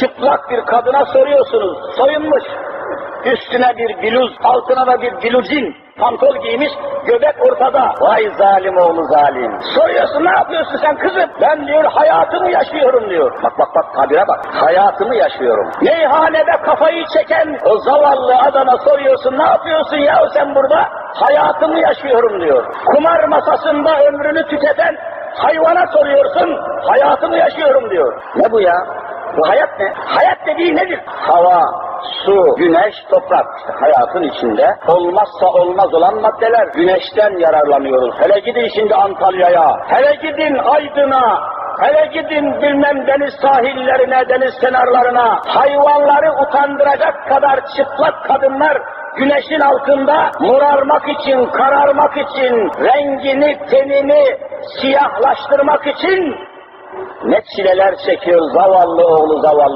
Çıplak bir kadına soruyorsunuz, soyunmuş. Üstüne bir bluz, altına da bir bluzin, pantol giymiş, göbek ortada. Vay zalim oğlu zalim. Soruyorsun ne yapıyorsun sen kızım? Ben diyor hayatımı yaşıyorum diyor. Bak bak bak tabire bak. Hayatımı yaşıyorum. Meyhanede kafayı çeken o zavallı adama soruyorsun ne yapıyorsun ya sen burada? Hayatımı yaşıyorum diyor. Kumar masasında ömrünü tüketen hayvana soruyorsun hayatımı yaşıyorum diyor. Ne bu ya? Bu hayat ne? Hayat dediği nedir? Hava, su, güneş, toprak. İşte hayatın içinde olmazsa olmaz olan maddeler. Güneşten yararlanıyoruz. Hele gidin şimdi Antalya'ya, hele gidin Aydın'a, hele gidin bilmem deniz sahillerine, deniz kenarlarına. Hayvanları utandıracak kadar çıplak kadınlar güneşin altında morarmak için, kararmak için, rengini, tenini siyahlaştırmak için ne çileler çekiyor zavallı oğlu zavallı.